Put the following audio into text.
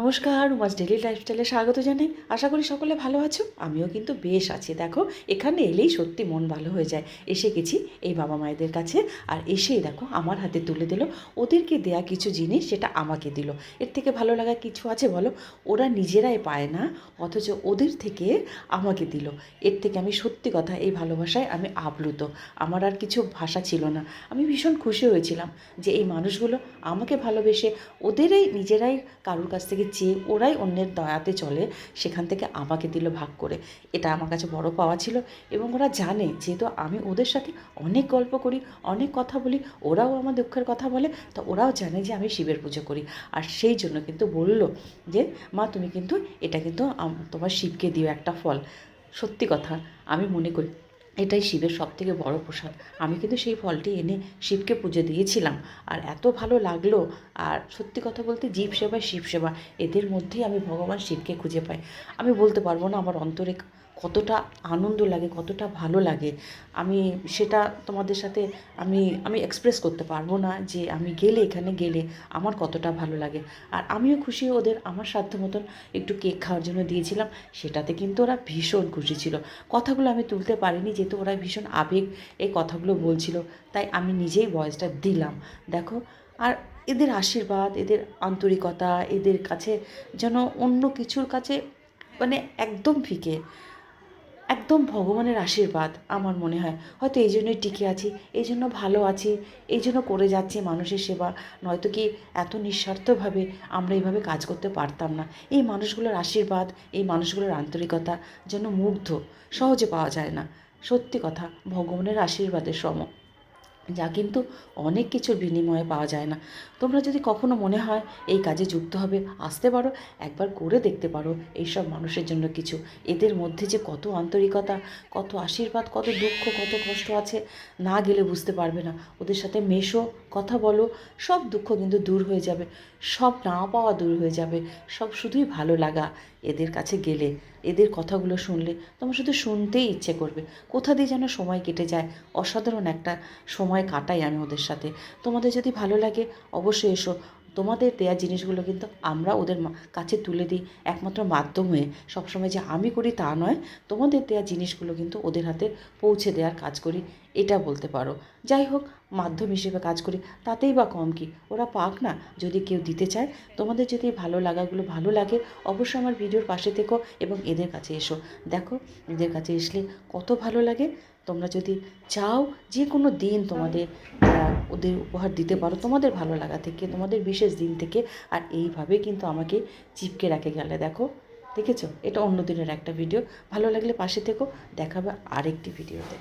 নমস্কার UMass daily লাইফস্টাইলে স্বাগত জানাই। আশা করি সকলে ভালো আছো, আমিও কিন্তু বেশ আছি। দেখো, এখানে এলেই সত্যি মন ভালো হয়ে যায়। এসে গেছি এই বাবা মায়েদের কাছে আর এসেই দেখো, আমার হাতে তুলে দিল। ওদেরকে দেয়া কিছু জিনিস সেটা আমাকে দিল। এর থেকে ভালো লাগা কিছু আছে বলো? ওরা নিজেরাই পায় না, অথচ ওদের থেকে আমাকে দিল। এর থেকে আমি সত্যি কথা, এই ভালোবাসায় আমি আপ্লুত। আমার আর কিছু ভাষা ছিল না। আমি ভীষণ খুশি হয়েছিলাম যে এই মানুষগুলো আমাকে ভালোবেসে ওদেরই নিজেরাই কারোর কাছ থেকে চেয়ে ওরাই অন্যের দয়াতে চলে, সেখান থেকে আমাকে দিল ভাগ করে। এটা আমার কাছে বড় পাওয়া ছিল এবং ওরা জানে, যেহেতু আমি ওদের সাথে অনেক গল্প করি, অনেক কথা বলি, ওরাও আমার দুঃখের কথা বলে, তো ওরাও জানে যে আমি শিবের পুজো করি। আর সেই জন্য কিন্তু বলল যে, মা, তুমি কিন্তু, এটা কিন্তু তোমার শিবকে দিও একটা ফল। সত্যি কথা, আমি মনে করি এটাই শিবের সব থেকে বড় প্রসাদ। আমি কিন্তু সেই ফলটি এনে শিবকে পুজো দিয়েছিলাম। আর এত ভালো লাগল, আর সত্যি কথা বলতে জীব সেবা শিব সেবা এদের মধ্যেই আমি ভগবান শিবকে খুঁজে পাই। আমি বলতে পারব না আমার অন্তরে কতটা আনন্দ লাগে, কতটা ভালো লাগে, আমি সেটা তোমাদের সাথে আমি আমি এক্সপ্রেস করতে পারব না যে আমি গেলে, এখানে গেলে আমার কতটা ভালো লাগে। আর আমিও খুশি, ওদের আমার সাধ্য মতন একটু কেক খাওয়ার জন্য দিয়েছিলাম, সেটাতে কিন্তু ওরা ভীষণ খুশি ছিল। কথাগুলো আমি তুলতে পারিনি, যেহেতু ওরা ভীষণ আবেগ এই কথাগুলো বলছিল, তাই আমি নিজেই ভয়েসটা দিলাম। দেখো, আর এদের আশীর্বাদ, এদের আন্তরিকতা, এদের কাছে যেন অন্য কিছুর কাছে মানে একদম ফিকে। একদম ভগবানের আশীর্বাদ, আমার মনে হয়। হয়তো এই জন্যই টিকে আছি, এই জন্য ভালো আছি, এই জন্য করে যাচ্ছি মানুষের সেবা। নয়তো কি এত নিঃস্বার্থভাবে আমরা এইভাবে কাজ করতে পারতাম না। এই মানুষগুলোর আশীর্বাদ, এই মানুষগুলোর আন্তরিকতা যেন মুগ্ধ, সহজে পাওয়া যায় না। সত্যি কথা, ভগবানের আশীর্বাদের সম যা কিন্তু অনেক কিছুর বিনিময়ে পাওয়া যায় না। তোমরা যদি কখনো মনে হয় এই কাজে যুক্ত হবে, আসতে পারো, একবার করে দেখতে পারো এইসব মানুষের জন্য কিছু। এদের মধ্যে যে কত আন্তরিকতা, কত আশীর্বাদ, কত দুঃখ, কত কষ্ট আছে, না গেলে বুঝতে পারবে না। ওদের সাথে মেশো, কথা বলো, সব দুঃখ কিন্তু দূর হয়ে যাবে, সব না পাওয়া দূর হয়ে যাবে, সব শুধুই ভালো লাগা এদের কাছে গেলে। এদের কথাগুলো শুনলে তোমার শুধু শুনতেই ইচ্ছে করবে। কোথা দিয়ে যেন সময় কেটে যায়? অসাধারণ একটা সময় কাটাই আমি ওদের সাথে। তোমাদের যদি ভালো লাগে, অবশ্যই এসো। তোমাদের দেয়া জিনিসগুলো কিন্তু আমরা ওদের কাছে তুলে দিই একমাত্র মাধ্যম হয়ে। সবসময় যে আমি করি তা নয়, তোমাদের দেয়া জিনিসগুলো কিন্তু ওদের হাতে পৌঁছে দেওয়ার কাজ করি, এটা বলতে পারো। যাই হোক, মাধ্যম হিসেবে কাজ করি, তাতেই বা কম কি? ওরা পাক না? যদি কেউ দিতে চায়, তোমাদের যদি ভালো লাগাগুলো ভালো লাগে, অবশ্যই আমার ভিডিওর পাশে থেকো এবং এদের কাছে এসো। দেখো, এদের কাছে আসলে কত ভালো লাগে তোমরা যদি চাও যে কোনো দিন তোমাদের ওদের উপহার দিতে পারো, তোমাদের ভালো লাগা থেকে, তোমাদের বিশেষ দিন থেকে, আর এইভাবে কিন্তু আমাকে চিপকে রাখে গেলে, দেখো, দেখেছ? এটা অন্য দিনের একটা ভিডিও ভালো লাগলে পাশে থেকো, দেখাবে আরেকটি ভিডিওতে